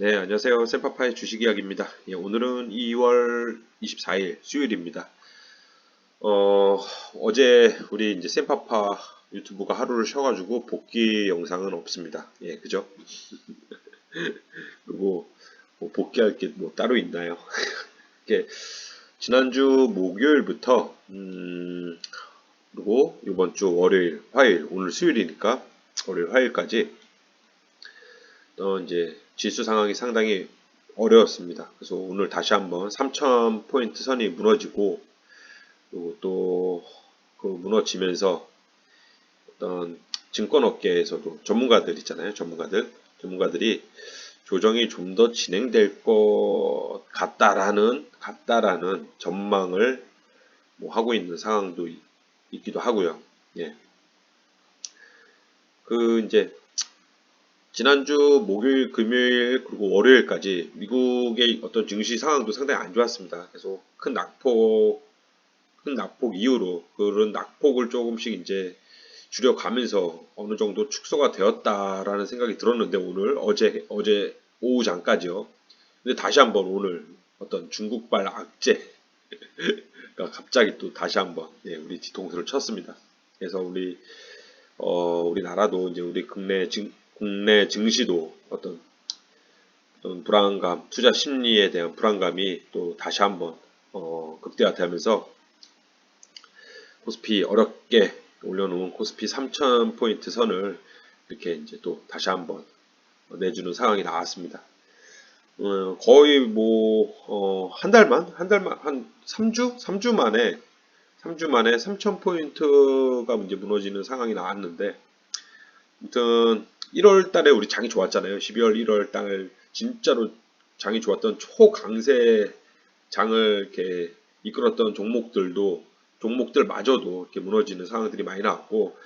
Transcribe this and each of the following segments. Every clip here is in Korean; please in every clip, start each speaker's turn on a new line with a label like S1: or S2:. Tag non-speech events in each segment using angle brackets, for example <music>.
S1: 네, 안녕하세요. 샘파파의 주식 이야기입니다. 예, 오늘은 2월 24일 수요일입니다. 어, 어제 우리 이제 샘파파 유튜브가 하루를 쉬어가지고 복귀 영상은 없습니다. 예, 그죠? 그리고 <laughs> 뭐 복귀할 게 뭐 따로 있나요? <laughs> 이게 지난주 목요일부터 음, 그리고 이번 주 월요일, 화요일, 오늘 수요일이니까 월요일, 화요일까지 어, 이제 지수 상황이 상당히 어려웠습니다. 그래서 오늘 다시 한번 3,000포인트 선이 무너지고 또 그 무너지면서 어떤 증권업계에서도 전문가들 있잖아요. 전문가들. 전문가들이 조정이 좀 더 진행될 것 같다라는 같다라는 전망을 뭐 하고 있는 상황도 있, 있기도 하고요. 예. 그 이제 지난주 목요일, 금요일 그리고 월요일까지 미국의 어떤 증시 상황도 상당히 안 좋았습니다. 계속 큰 낙폭, 큰 낙폭 이후로 그런 낙폭을 조금씩 이제 줄여가면서 어느 정도 축소가 되었다라는 생각이 들었는데 오늘 어제 어제 오후 장까지요. 근데 다시 한번 오늘 어떤 중국발 악재가 갑자기 또 다시 한번 예, 우리 뒤통수를 쳤습니다. 그래서 우리 어, 우리나라도 이제 우리 국내 증, 국내 증시도 어떤, 어떤 불안감, 투자 심리에 대한 불안감이 또 다시 한번 어, 극대화되면서 코스피 어렵게 올려놓은 코스피 3,000포인트 선을 이렇게 이제 또 다시 한번 내주는 상황이 나왔습니다. 어, 거의 뭐, 어, 한 달만? 한 달만, 한 3주? 3주 만에, 3주 만에 3,000포인트가 이제 무너지는 상황이 나왔는데, 아무튼, 1월 달에 우리 장이 좋았잖아요. 12월 1월 달 진짜로 장이 좋았던 초강세 장을 이렇게 이끌었던 종목들도 종목들마저도 이렇게 무너지는 상황들이 많이 나왔고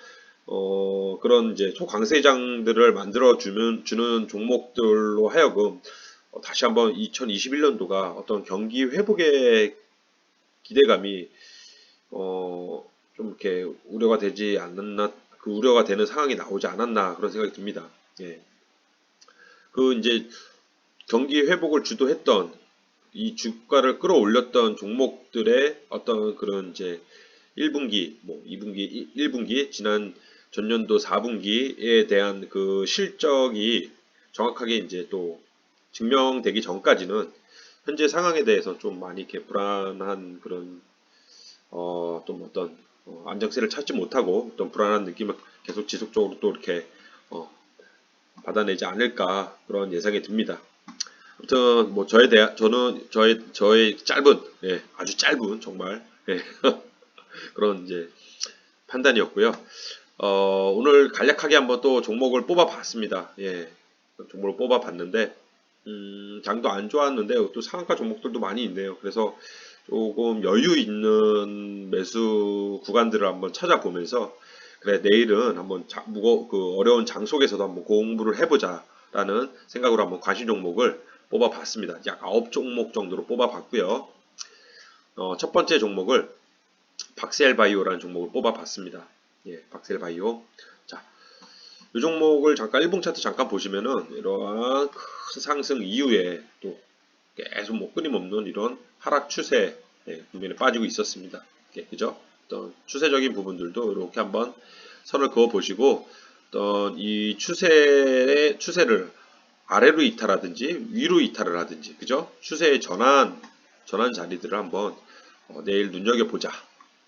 S1: 어, 그런 이제 초강세장들을 만들어 주는 주는 종목들로 하여금 어, 다시 한번 2021년도가 어떤 경기 회복의 기대감이 어, 좀 이렇게 우려가 되지 않았나 그 우려가 되는 상황이 나오지 않았나 그런 생각이 듭니다. 예. 그 이제 경기 회복을 주도했던 이 주가를 끌어올렸던 종목들의 어떤 그런 이제 1분기, 뭐 2분기, 1분기 지난 전년도 4분기에 대한 그 실적이 정확하게 이제 또 증명되기 전까지는 현재 상황에 대해서 좀 많이 이렇게 불안한 그런 어또 어떤 어, 안정세를 찾지 못하고 어떤 불안한 느낌을 계속 지속적으로 또 이렇게 어, 받아내지 않을까 그런 예상이 듭니다. 아무튼 뭐 저에 대한 저는 저의 저의 짧은 예, 아주 짧은 정말 예, <laughs> 그런 이제 판단이었고요. 어, 오늘 간략하게 한번 또 종목을 뽑아봤습니다. 예, 종목을 뽑아봤는데 음, 장도 안 좋았는데 또 상한가 종목들도 많이 있네요. 그래서 조금 여유 있는 매수 구간들을 한번 찾아보면서 그래 내일은 한번 자, 무거 그 어려운 장 속에서도 한번 공부를 해보자라는 생각으로 한번 관심 종목을 뽑아봤습니다. 약 9종목 정도로 뽑아봤고요. 어, 첫 번째 종목을 박셀바이오라는 종목을 뽑아봤습니다. 예, 박셀바이오. 자, 이 종목을 잠깐 일봉 차트 잠깐 보시면은 이러한 큰 상승 이후에 또 계속 뭐 끊임없는 이런 하락 추세 예, 국면에 빠지고 있었습니다. 예, 그죠? 어떤 추세적인 부분들도 이렇게 한번 선을 그어 보시고 어떤 이 추세의 추세를 아래로 이탈하든지 위로 이탈을 하든지 그죠? 추세의 전환 전환 자리들을 한번 어, 내일 눈여겨 보자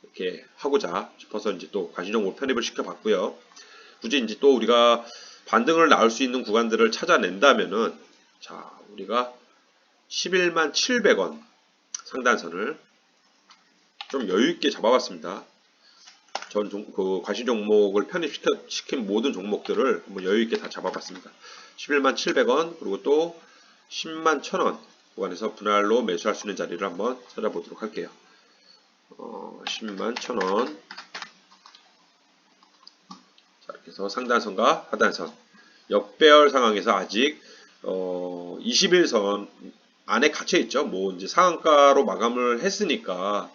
S1: 이렇게 하고자 싶어서 이제 또 관심종목 편입을 시켜봤고요. 굳이 이제 또 우리가 반등을 나올 수 있는 구간들을 찾아낸다면은 자 우리가 11만 700원 상단선을 좀 여유있게 잡아봤습니다. 전 종, 그 과시 종목을 편입시킨 모든 종목들을 한번 여유있게 다 잡아봤습니다. 11만 700원 그리고 또 10만 1000원 구간에서 분할로 매수할 수 있는 자리를 한번 찾아보도록 할게요. 어, 10만 1000원 자, 이렇게 해서 상단선과 하단선 역배열 상황에서 아직 어, 21선 안에 갇혀 있죠. 뭐 이제 상한가로 마감을 했으니까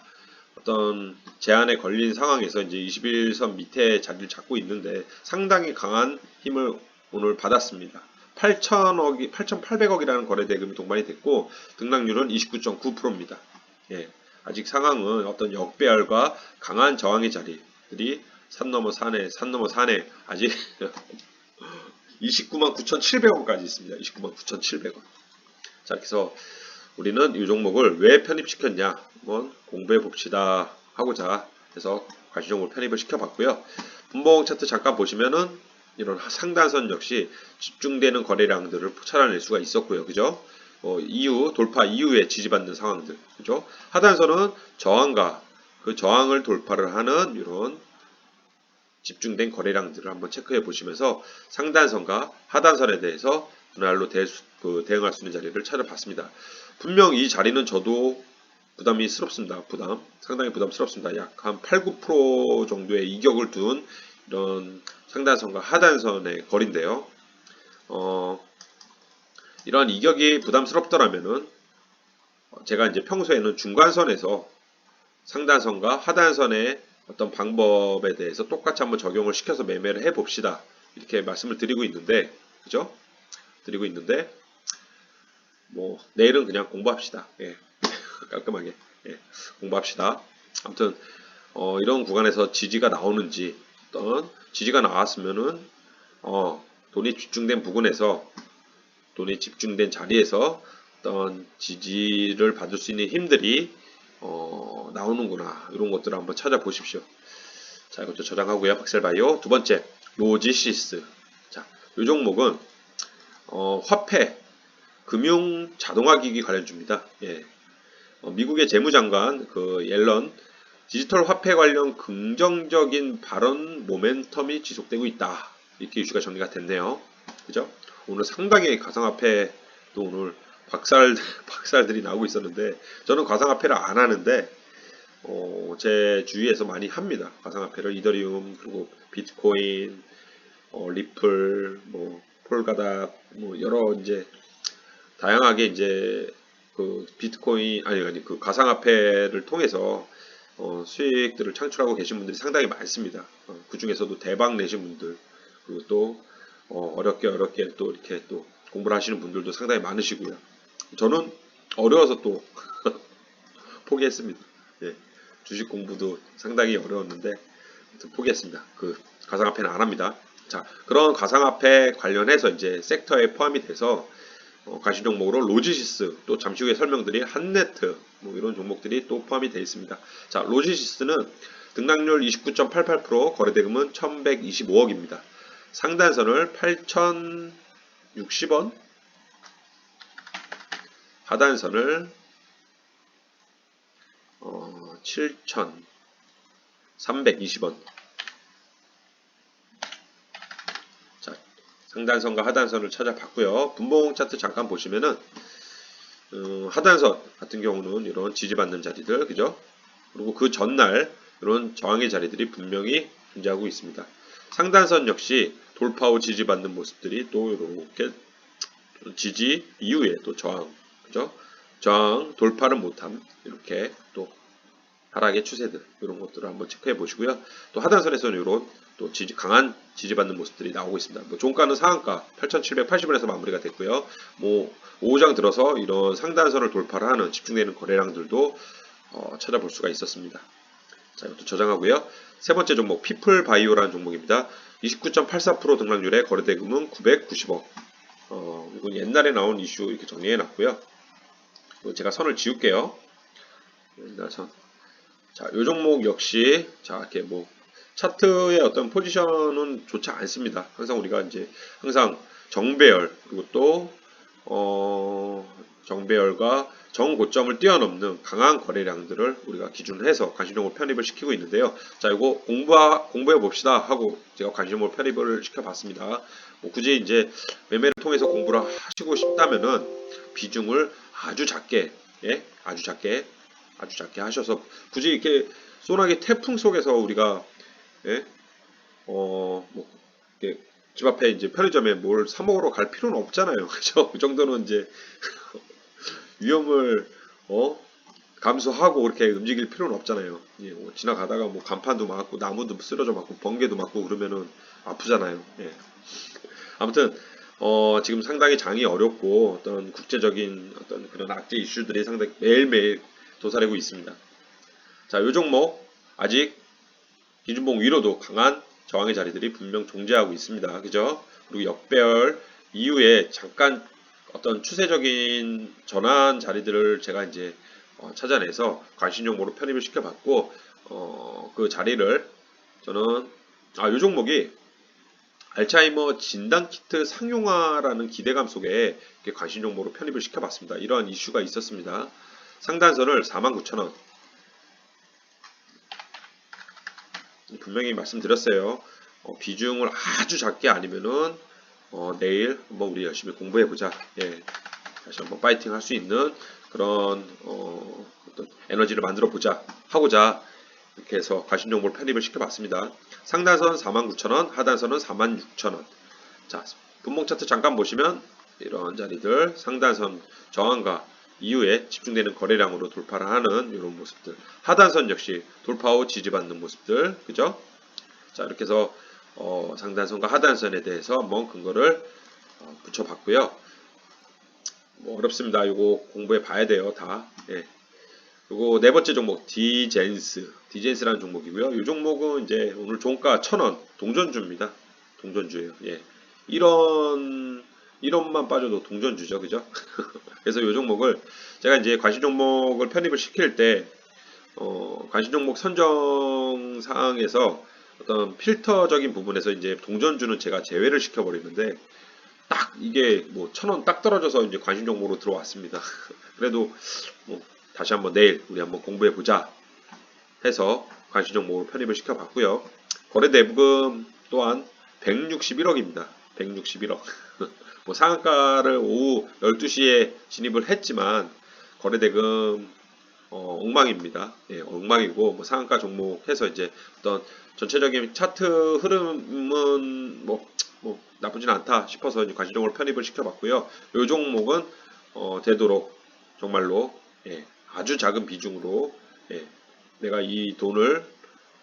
S1: 어떤 제한에 걸린 상황에서 이제 21선 밑에 자리를 잡고 있는데 상당히 강한 힘을 오늘 받았습니다. 8천억이 8,800억이라는 거래 대금이 동반이 됐고 등락률은 29.9%입니다. 예. 아직 상황은 어떤 역배열과 강한 저항의 자리들이 산 넘어 산에 산 넘어 산에 아직 <laughs> 29만 9,700원까지 있습니다. 29만 9,700원. 자, 그래서 우리는 이 종목을 왜 편입시켰냐? 한번 공부해 봅시다 하고자 해서 과시종목을 편입을 시켜봤고요. 분봉 차트 잠깐 보시면은 이런 상단선 역시 집중되는 거래량들을 찾아낼 수가 있었고요. 그죠? 어, 이후 돌파 이후에 지지받는 상황들. 그죠? 하단선은 저항과 그 저항을 돌파를 하는 이런 집중된 거래량들을 한번 체크해 보시면서 상단선과 하단선에 대해서 분할로 대, 그 대응할 수 있는 자리를 찾아봤습니다. 분명 이 자리는 저도 부담이 스럽습니다. 부담. 상당히 부담스럽습니다. 약 한 8, 9% 정도의 이격을 둔 이런 상단선과 하단선의 거리인데요. 어, 이런 이격이 부담스럽더라면은 어, 제가 이제 평소에는 중간선에서 상단선과 하단선의 어떤 방법에 대해서 똑같이 한번 적용을 시켜서 매매를 해 봅시다. 이렇게 말씀을 드리고 있는데, 그죠? 드리고 있는데, 뭐, 내일은 그냥 공부합시다. 예. <laughs> 깔끔하게. 예. 공부합시다. 아무튼, 어, 이런 구간에서 지지가 나오는지, 어떤 지지가 나왔으면은, 어, 돈이 집중된 부근에서, 돈이 집중된 자리에서 어떤 지지를 받을 수 있는 힘들이 어, 나오는구나. 이런 것들을 한번 찾아보십시오. 자, 이것도 저장하고요. 박셀바이오. 두 번째, 로지시스. 자, 이 종목은 어, 화폐, 금융 자동화 기기 관련주입니다. 예. 어, 미국의 재무장관 그 옐런 디지털 화폐 관련 긍정적인 발언 모멘텀이 지속되고 있다. 이렇게 이슈가 정리가 됐네요. 그죠? 오늘 상당히 가상화폐도 오늘 박살 <laughs> 박살들이 나오고 있었는데 저는 가상화폐를 안 하는데 어, 제 주위에서 많이 합니다. 가상화폐를 이더리움 그리고 비트코인, 어, 리플, 뭐 폴가닥 뭐 여러 이제 다양하게 이제 그 비트코인 아니 아니 그 가상화폐를 통해서 어, 수익들을 창출하고 계신 분들이 상당히 많습니다. 어, 그 중에서도 대박 내신 분들 그리고 또 어, 어렵게 어렵게 또 이렇게 또 공부를 하시는 분들도 상당히 많으시고요. 저는 어려워서 또 <laughs> 포기했습니다. 예, 주식 공부도 상당히 어려웠는데 포기했습니다. 그 가상화폐는 안 합니다. 자, 그런 가상화폐 관련해서 이제 섹터에 포함이 돼서 어, 가시 종목으로 로지시스 또 잠시 후에 설명드릴 한네트 뭐 이런 종목들이 또 포함이 되어 있습니다. 자, 로지시스는 등락률 29.88% 거래대금은 1125억입니다. 상단선을 8,060원 하단선을 어, 7,320원 상단선과 하단선을 찾아봤고요. 분봉 차트 잠깐 보시면은 음, 하단선 같은 경우는 이런 지지받는 자리들 그죠? 그리고 그 전날 이런 저항의 자리들이 분명히 존재하고 있습니다. 상단선 역시 돌파 후 지지받는 모습들이 또 이렇게 지지 이후에 또 저항 그죠? 저항 돌파를 못함 이렇게 또 하락의 추세들 이런 것들을 한번 체크해 보시고요. 또 하단선에서는 이런 또 지지, 강한 지지받는 모습들이 나오고 있습니다. 뭐 종가는 상한가 8,780원에서 마무리가 됐고요. 뭐 5장 들어서 이런 상단선을 돌파를 하는 집중되는 거래량들도 어, 찾아볼 수가 있었습니다. 자, 이것도 저장하고요. 세 번째 종목 피플 바이오라는 종목입니다. 29.84% 등락률에 거래대금은 990억. 어, 이건 옛날에 나온 이슈 이렇게 정리해 놨고요. 제가 선을 지울게요. 옛날 선. 자, 요 종목 역시 자, 이렇게 뭐 차트의 어떤 포지션은 좋지 않습니다. 항상 우리가 이제 항상 정배열 그리고 또 어, 정배열과 정고점을 뛰어넘는 강한 거래량들을 우리가 기준으로 해서 관심종목 편입을 시키고 있는데요. 자, 이거 공부 공부해 봅시다 하고 제가 관심종목 편입을 시켜봤습니다. 뭐 굳이 이제 매매를 통해서 공부를 하시고 싶다면은 비중을 아주 작게, 예, 아주 작게, 아주 작게 하셔서 굳이 이렇게 소나기 태풍 속에서 우리가 예, 어, 뭐 이렇게 집 앞에 이제 편의점에 뭘 사 먹으러 갈 필요는 없잖아요. <laughs> 그죠? 그 정도는 이제 <laughs> 위험을 어 감수하고 그렇게 움직일 필요는 없잖아요. 예, 뭐 지나가다가 뭐 간판도 맞고 나무도 쓰러져 맞고 번개도 맞고 그러면은 아프잖아요. 예. 아무튼 어, 지금 상당히 장이 어렵고 어떤 국제적인 어떤 그런 악재 이슈들이 상당히 매일매일 도사리고 있습니다. 자, 요 종목 아직 기준봉 위로도 강한 저항의 자리들이 분명 존재하고 있습니다. 그죠? 그리고 역배열 이후에 잠깐 어떤 추세적인 전환 자리들을 제가 이제 어, 찾아내서 관심 종목으로 편입을 시켜봤고 어, 그 자리를 저는 아, 요 종목이 알츠하이머 진단 키트 상용화라는 기대감 속에 관심 종목으로 편입을 시켜봤습니다. 이러한 이슈가 있었습니다. 상단선을 49,000원 분명히 말씀드렸어요. 어, 비중을 아주 작게 아니면은 어, 내일 한번 우리 열심히 공부해 보자. 예, 다시 한번 파이팅 할 수 있는 그런 어, 어떤 에너지를 만들어 보자 하고자 이렇게 해서 정보를 편입을 시켜봤습니다. 상단선 49,000원, 하단선은 46,000원. 자, 분봉 차트 잠깐 보시면 이런 자리들 상단선 저항과 이후에 집중되는 거래량으로 돌파를 하는 이런 모습들. 하단선 역시 돌파 후 지지받는 모습들. 그죠? 자, 이렇게 해서 어, 상단선과 하단선에 대해서 한번 근거를 어, 붙여봤고요. 뭐 어렵습니다. 이거 공부해 봐야 돼요. 다. 예. 그리고 네 번째 종목 디젠스. 디젠스라는 종목이고요. 이 종목은 이제 오늘 종가 1,000원 동전주입니다. 동전주예요. 예. 이런 이런만 빠져도 동전 주죠. 그죠? <laughs> 그래서 이 종목을 제가 이제 관심 종목을 편입을 시킬 때 어, 관심 종목 선정 사항에서 어떤 필터적인 부분에서 이제 동전주는 제가 제외를 시켜버리는데 딱 이게 뭐 천 원 딱 떨어져서 이제 관심 종목으로 들어왔습니다. <laughs> 그래도 뭐 다시 한번 내일 우리 한번 공부해 보자 해서 관심 종목으로 편입을 시켜봤고요. 거래 대부금 또한 161억입니다. 161억. <laughs> 뭐 상한가를 오후 12시에 진입을 했지만 거래 대금 어, 엉망입니다. 예, 엉망이고 뭐 상한가 종목 해서 이제 어떤 전체적인 차트 흐름은 뭐, 뭐 나쁘진 않다 싶어서 이제 관심종으로 편입을 시켜봤고요. 이 종목은 어, 되도록 정말로 예, 아주 작은 비중으로 예, 내가 이 돈을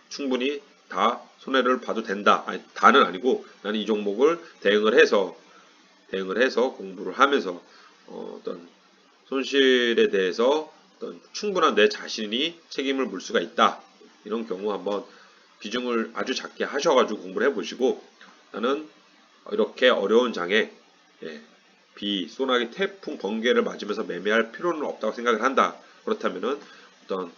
S1: 충분히 다 손해를 봐도 된다. 아니, 다는 아니고 나는 이 종목을 대응을 해서 대응을 해서 공부를 하면서 어, 어떤 손실에 대해서 어떤 충분한 내 자신이 책임을 물 수가 있다. 이런 경우 한번 비중을 아주 작게 하셔가지고 공부를 해보시고 나는 이렇게 어려운 장에 예, 비, 소나기, 태풍, 번개를 맞으면서 매매할 필요는 없다고 생각을 한다. 그렇다면은 어떤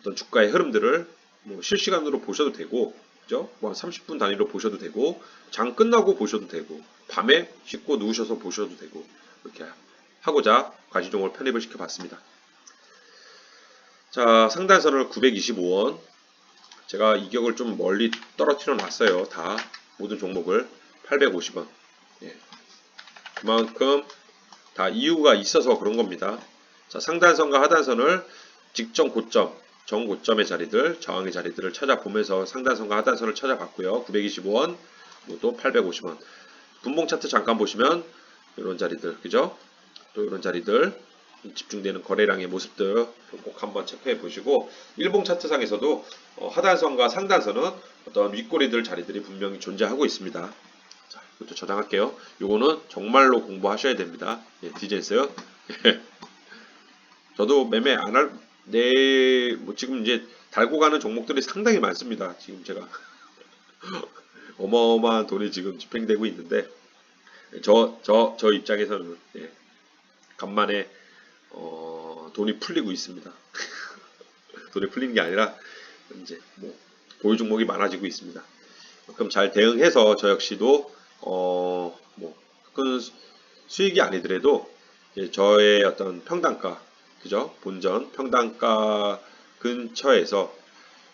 S1: 어떤 주가의 흐름들을 뭐 실시간으로 보셔도 되고, 그죠? 뭐 30분 단위로 보셔도 되고, 장 끝나고 보셔도 되고, 밤에 씻고 누우셔서 보셔도 되고, 이렇게 하고자 과시종을 편입을 시켜봤습니다. 자, 상단선을 925원. 제가 이격을 좀 멀리 떨어뜨려 놨어요. 다 모든 종목을 850원. 예. 그만큼 다 이유가 있어서 그런 겁니다. 자, 상단선과 하단선을 직전 고점, 정고점의 자리들, 저항의 자리들을 찾아보면서 상단선과 하단선을 찾아봤고요. 925원, 또 850원. 분봉 차트 잠깐 보시면 이런 자리들, 그죠? 또 이런 자리들 집중되는 거래량의 모습들 꼭 한번 체크해 보시고 일봉 차트상에서도 어, 하단선과 상단선은 어떤 윗꼬리들 자리들이 분명히 존재하고 있습니다. 자, 이것도 저장할게요. 요거는 정말로 공부하셔야 됩니다. 예, 디젠스. <laughs> 저도 매매 안 할, 내, 뭐 지금 이제 달고 가는 종목들이 상당히 많습니다. 지금 제가. <laughs> 어마어마한 돈이 지금 집행되고 있는데, 저, 저, 저 입장에서는, 예, 간만에, 어, 돈이 풀리고 있습니다. <laughs> 돈이 풀리는 게 아니라, 이제, 뭐, 보유 종목이 많아지고 있습니다. 그럼 잘 대응해서 저 역시도, 어, 뭐, 큰 수익이 아니더라도, 저의 어떤 평단가, 그죠? 본전 평단가 근처에서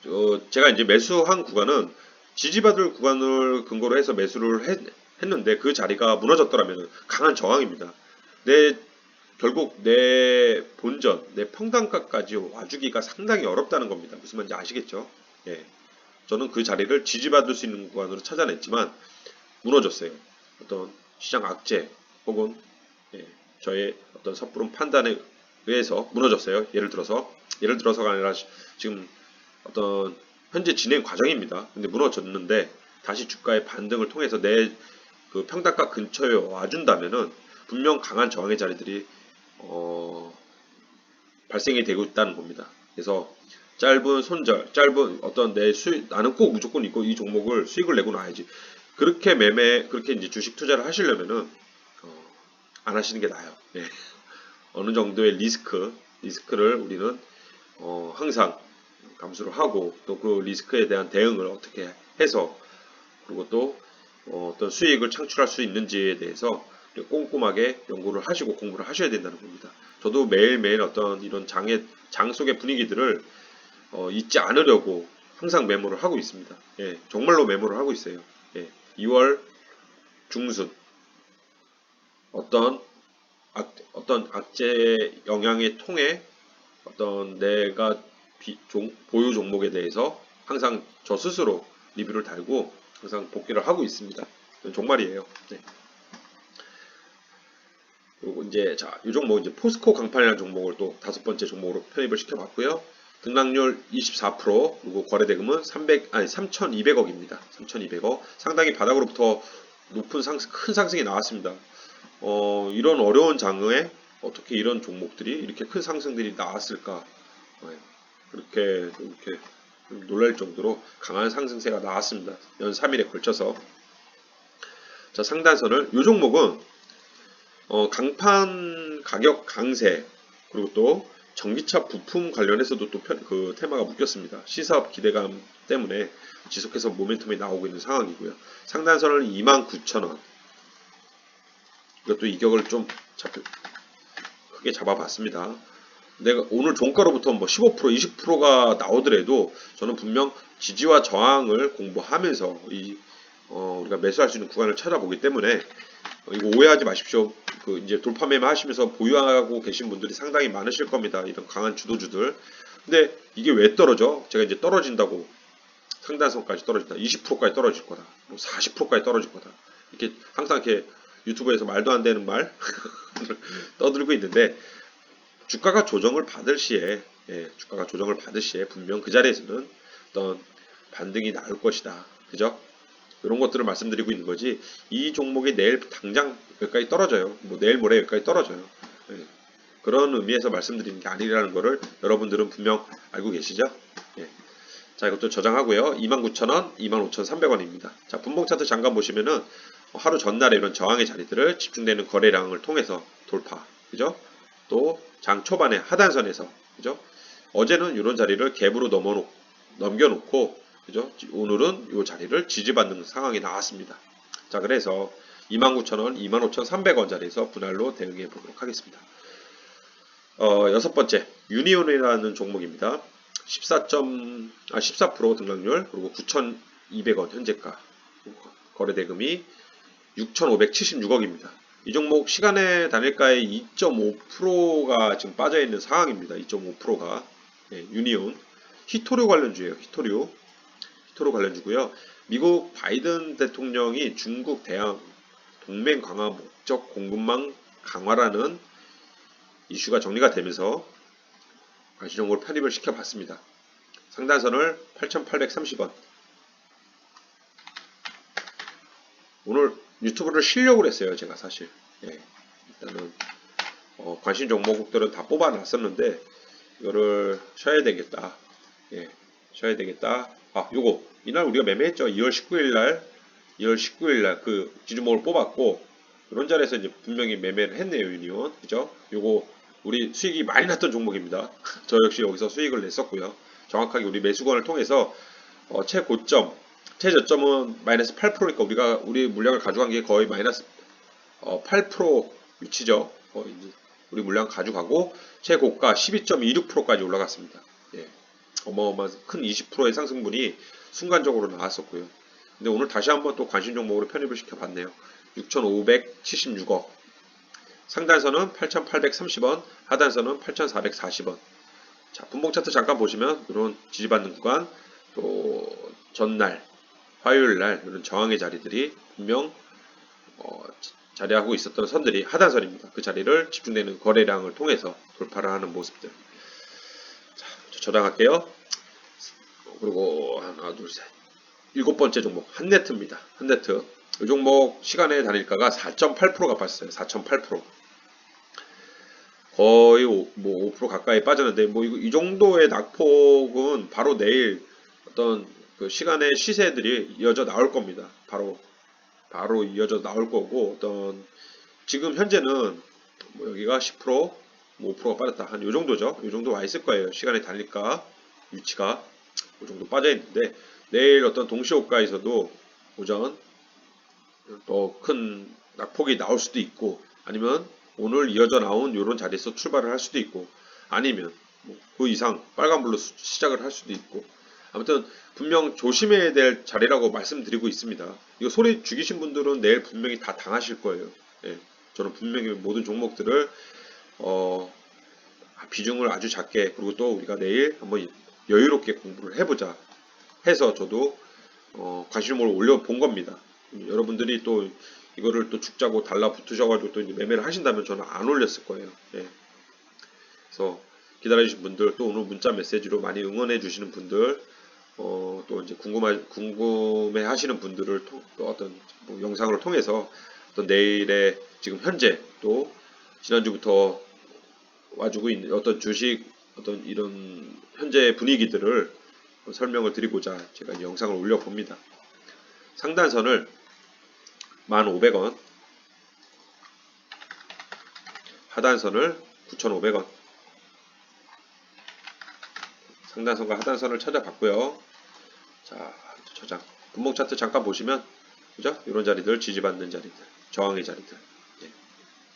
S1: 어, 제가 이제 매수한 구간은 지지받을 구간을 근거로 해서 매수를 했, 했는데 그 자리가 무너졌더라면 강한 저항입니다. 내 결국 내 본전, 내 평단가까지 와주기가 상당히 어렵다는 겁니다. 무슨 말인지 아시겠죠? 예. 저는 그 자리를 지지받을 수 있는 구간으로 찾아냈지만 무너졌어요. 어떤 시장 악재 혹은 예, 저의 어떤 섣부른 판단에 의해서 무너졌어요. 예를 들어서 예를 들어서가 아니라 지금 어떤 현재 진행 과정입니다. 근데 무너졌는데 다시 주가의 반등을 통해서 내 그 평단가 근처에 와준다면은 분명 강한 저항의 자리들이 어, 발생이 되고 있다는 겁니다. 그래서 짧은 손절, 짧은 어떤 내 수익, 나는 꼭 무조건 이거 이 종목을 수익을 내고 나야지. 그렇게 매매, 그렇게 이제 주식 투자를 하시려면은 어, 안 하시는 게 나아요. 네. 어느 정도의 리스크, 리스크를 우리는 어, 항상 감수를 하고 또 그 리스크에 대한 대응을 어떻게 해서 그리고 또 어, 떤 수익을 창출할 수 있는지에 대해서 꼼꼼하게 연구를 하시고 공부를 하셔야 된다는 겁니다. 저도 매일매일 어떤 이런 장의 장 속의 분위기들을 어, 잊지 않으려고 항상 메모를 하고 있습니다. 예, 정말로 메모를 하고 있어요. 예, 2월 중순 어떤 악, 어떤 악재 영향에 통해 어떤 내가 비- 종- 보유 종목에 대해서 항상 저 스스로 리뷰를 달고 항상 복귀를 하고 있습니다. 이건 정말이에요. 네. 그리고 이제 자, 이 종목 이제 포스코 강판이라는 종목을 또 다섯 번째 종목으로 편입을 시켜봤고요. 등락률 24% 그리고 거래 대금은 300 아니 3,200억입니다. 3,200억 상당히 바닥으로부터 높은 상, 큰 상승이 나왔습니다. 어, 이런 어려운 장에 어떻게 이런 종목들이 이렇게 큰 상승들이 나왔을까? 네, 그렇게 이렇게 좀 놀랄 정도로 강한 상승세가 나왔습니다. 연 3일에 걸쳐서 자 상단선을 이 종목은 어, 강판 가격 강세 그리고 또 전기차 부품 관련해서도 또 그 테마가 묶였습니다. 시사업 기대감 때문에 지속해서 모멘텀이 나오고 있는 상황이고요. 상단선을 29,000원 이것도 이격을 좀 잡, 크게 잡아봤습니다. 내가 오늘 종가로부터 뭐 15% 20%가 나오더라도 저는 분명 지지와 저항을 공부하면서 이 어, 우리가 매수할 수 있는 구간을 찾아보기 때문에 어, 이거 오해하지 마십시오. 그 이제 돌파 매매 하시면서 보유하고 계신 분들이 상당히 많으실 겁니다. 이런 강한 주도주들. 근데 이게 왜 떨어져? 제가 이제 떨어진다고 상단선까지 떨어진다. 20%까지 떨어질 거다. 뭐 40%까지 떨어질 거다. 이렇게 항상 이렇게 유튜브에서 말도 안 되는 말 <laughs> 떠들고 있는데 주가가 조정을 받을 시에 예, 주가가 조정을 받을 시에 분명 그 자리에서는 어떤 반등이 나올 것이다. 그죠? 이런 것들을 말씀드리고 있는 거지 이 종목이 내일 당장 여기까지 떨어져요. 뭐 내일 모레 여기까지 떨어져요. 예, 그런 의미에서 말씀드리는 게 아니라는 거를 여러분들은 분명 알고 계시죠? 예. 자 이것도 저장하고요. 29,000원, 25,300원입니다. 자 분봉 차트 잠깐 보시면은 하루 전날에 이런 저항의 자리들을 집중되는 거래량을 통해서 돌파, 그죠? 또 장 초반에 하단선에서, 그죠? 어제는 이런 자리를 갭으로 넘어놓, 넘겨놓고, 그죠? 오늘은 이 자리를 지지받는 상황이 나왔습니다. 자, 그래서 29,000원, 25,300원 자리에서 분할로 대응해 보도록 하겠습니다. 어, 여섯 번째, 유니온이라는 종목입니다. 14. 아, 14% 등락률, 그리고 9,200원 현재가, 거래 대금이 6,576억입니다. 이 종목 시간의 단일가의 2.5%가 지금 빠져 있는 상황입니다. 2.5%가 예, 유니온 히토류 관련주예요. 히토류 히토류 관련주고요. 미국 바이든 대통령이 중국 대항 동맹 강화 목적 공급망 강화라는 이슈가 정리가 되면서 관시정보를 편입을 시켜봤습니다. 상단선을 8,830원 오늘 유튜브를 쉬려고 했어요 제가 사실. 예, 일단은 어, 관심 종목들은 다 뽑아놨었는데 이거를 쉬어야 되겠다. 예, 쉬어야 되겠다. 아 요거. 이날 우리가 매매했죠? 2월 19일 날 2월 19일 날 그 지주목을 뽑았고 이런 자리에서 이제 분명히 매매를 했네요 유니온. 그죠? 요거 우리 수익이 많이 났던 종목입니다. <laughs> 저 역시 여기서 수익을 냈었고요. 정확하게 우리 매수권을 통해서 어, 최고점 최저점은 마이너스 8%니까 우리가 우리 물량을 가져간 게 거의 마이너스 어, 8% 위치죠. 어, 우리 물량 가져가고 최고가 12.26%까지 올라갔습니다. 예. 어마어마한 큰 20%의 상승분이 순간적으로 나왔었고요. 근데 오늘 다시 한번 또 관심 종목으로 편입을 시켜봤네요. 6,576억. 상단선은 8,830원, 하단선은 8,440원. 자, 분봉 차트 잠깐 보시면 이런 지지받는 구간, 또 전날 화요일 날 이런 저항의 자리들이 분명 어, 자리하고 있었던 선들이 하단선입니다. 그 자리를 집중되는 거래량을 통해서 돌파를 하는 모습들. 자, 저장할게요. 그리고 하나, 둘, 셋. 일곱 번째 종목 한네트입니다. 한네트 이 종목 시간의 단일가가 4.8%가 빠졌어요. 4.8%. 거의 오- 뭐5% 가까이 빠졌는데 뭐 이 정도의 낙폭은 바로 내일 어떤 그 시간의 시세들이 이어져 나올 겁니다. 바로 바로 이어져 나올 거고 어떤 지금 현재는 뭐 여기가 10%, 뭐 5%가 빠졌다 한 요 정도죠. 요 정도 와 있을 거예요. 시간의 단일가 위치가 요 정도 빠져 있는데 내일 어떤 동시호가에서도 오전 더 큰 낙폭이 나올 수도 있고 아니면 오늘 이어져 나온 이런 자리에서 출발을 할 수도 있고 아니면 뭐 그 이상 빨간불로 수- 시작을 할 수도 있고 아무튼 분명 조심해야 될 자리라고 말씀드리고 있습니다. 이거 소리 죽이신 분들은 내일 분명히 다 당하실 거예요. 예, 저는 분명히 모든 종목들을 어, 비중을 아주 작게 그리고 또 우리가 내일 한번 여유롭게 공부를 해보자 해서 저도 어, 관심을 올려본 겁니다. 음, 여러분들이 또 이거를 또 죽자고 달라붙으셔가지고 또 매매를 하신다면 저는 안 올렸을 거예요. 예. 그래서 기다려주신 분들 또 오늘 문자 메시지로 많이 응원해 주시는 분들 어, 또 이제 궁금하, 궁금해 하시는 분들을 또, 또 어떤 뭐 영상을 통해서 어떤 내일의 지금 현재 또 지난주부터 와주고 있는 어떤 주식 어떤 이런 현재 분위기들을 설명을 드리고자 제가 이 영상을 올려봅니다. 상단선을 1,500원, 하단선을 9,500원, 상단선과 하단선을 찾아봤고요. 자, 저장. 분목 차트 잠깐 보시면, 그죠? 이런 자리들, 지지받는 자리들, 저항의 자리들, 예.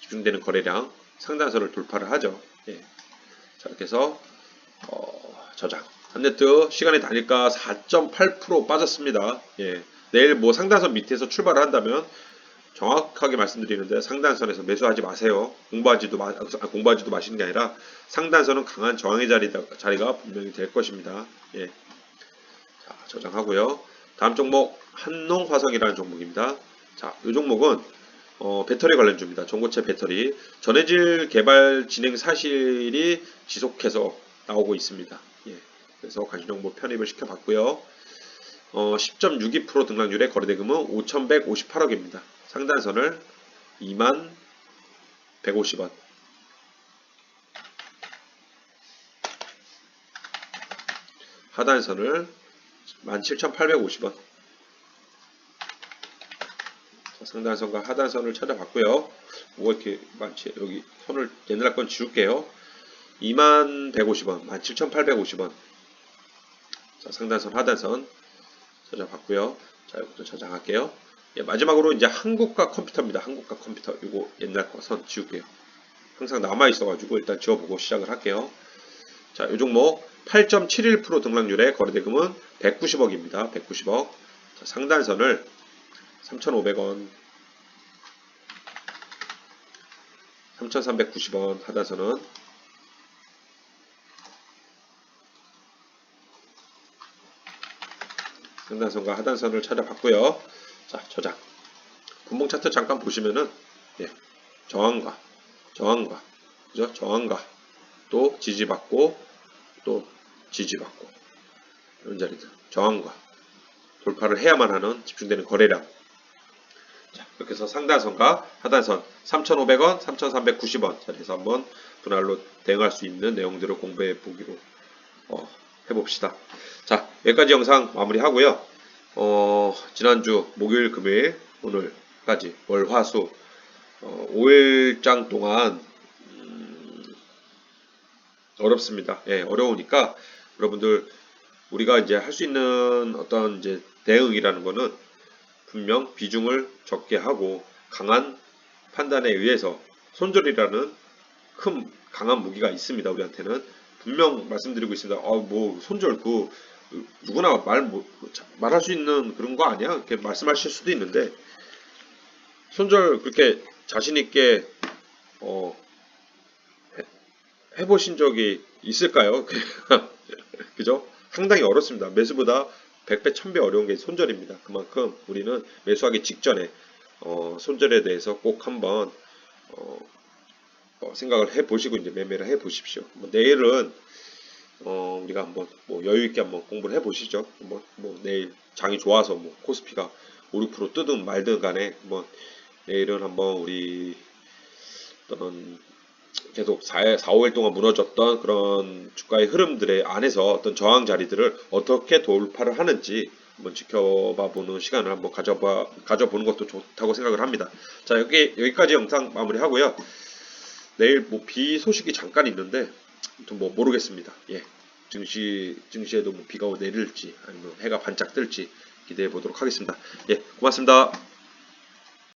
S1: 집중되는 거래량, 상단선을 돌파를 하죠. 예. 자, 이렇게 해서, 어, 저장. 한네트 시간의 단일가 4.8% 빠졌습니다. 예. 내일 뭐 상단선 밑에서 출발을 한다면 정확하게 말씀드리는데 상단선에서 매수하지 마세요. 공부하지도 마, 아, 공부하지도 마시는 게 아니라 상단선은 강한 저항의 자리, 자리가 분명히 될 것입니다. 예. 자, 저장하고요. 다음 종목 한농화석이라는 종목입니다. 자, 이 종목은 어, 배터리 관련주입니다. 전고체 배터리 전해질 개발 진행 사실이 지속해서 나오고 있습니다. 예. 그래서 관심 정보 편입을 시켜봤고요. 어, 10.62% 등락률의 거래대금은 5,158억입니다. 상단선을 2만 150원. 하단선을 17,850원. 상단선과 하단선을 찾아봤고요. 뭐 이렇게 많지? 여기 선을 옛날 건 지울게요. 2만 150원, 17,850원. 자, 상단선, 하단선 찾아봤고요. 자, 이것도 저장할게요. 예, 마지막으로 이제 한국과 컴퓨터입니다. 한국과 컴퓨터. 이거 옛날 거 선 지울게요. 항상 남아 있어가지고 일단 지워보고 시작을 할게요. 자, 이 종목 8.71% 등락률의 거래대금은 190억입니다. 190억. 자, 상단선을 3,500원, 3,390원, 하단선은 상단선과 하단선을 찾아봤고요. 자, 저장. 분봉 차트 잠깐 보시면은 예, 저항과 저항과 그죠? 저항과 또 지지받고 또 지지받고 이런 자리들 저항과 돌파를 해야만 하는 집중되는 거래량 자, 이렇게 해서 상단선과 하단선 3,500원, 3,390원 자리에서 한번 분할로 대응할 수 있는 내용들을 공부해 보기로 어, 해봅시다. 자, 여기까지 영상 마무리하고요. 어, 지난주 목요일, 금요일, 오늘까지 월, 화, 수 어, 5일장 동안 음, 어렵습니다. 예, 어려우니까 여러분들 우리가 이제 할 수 있는 어떤 이제 대응이라는 거는 분명 비중을 적게 하고 강한 판단에 의해서 손절이라는 큰 강한 무기가 있습니다. 우리한테는 분명 말씀드리고 있습니다. 아, 뭐 손절 그 누구나 말 뭐, 말할 수 있는 그런 거 아니야? 이렇게 말씀하실 수도 있는데 손절 그렇게 자신 있게 어, 해, 해보신 적이 있을까요? <laughs> 그죠? 상당히 어렵습니다. 매수보다 100배, 1000배 어려운 게 손절입니다. 그만큼 우리는 매수하기 직전에 어, 손절에 대해서 꼭 한번 어, 어, 생각을 해 보시고 이제 매매를 해 보십시오. 뭐 내일은 어, 우리가 한번 뭐 여유 있게 한번 공부를 해 보시죠. 뭐, 뭐 내일 장이 좋아서 뭐 코스피가 5, 6% 뜨든 말든 간에 한번 내일은 한번 우리 어떤 계속 4, 4, 5일 동안 무너졌던 그런 주가의 흐름들의 안에서 어떤 저항 자리들을 어떻게 돌파를 하는지 한번 지켜봐 보는 시간을 한번 가져봐 가져보는 것도 좋다고 생각을 합니다. 자 여기 여기까지 영상 마무리 하고요. 내일 뭐 비 소식이 잠깐 있는데 아무튼 뭐 모르겠습니다. 예. 증시 증시에도 뭐 비가 내릴지 아니면 해가 반짝 뜰지 기대해 보도록 하겠습니다. 예, 고맙습니다.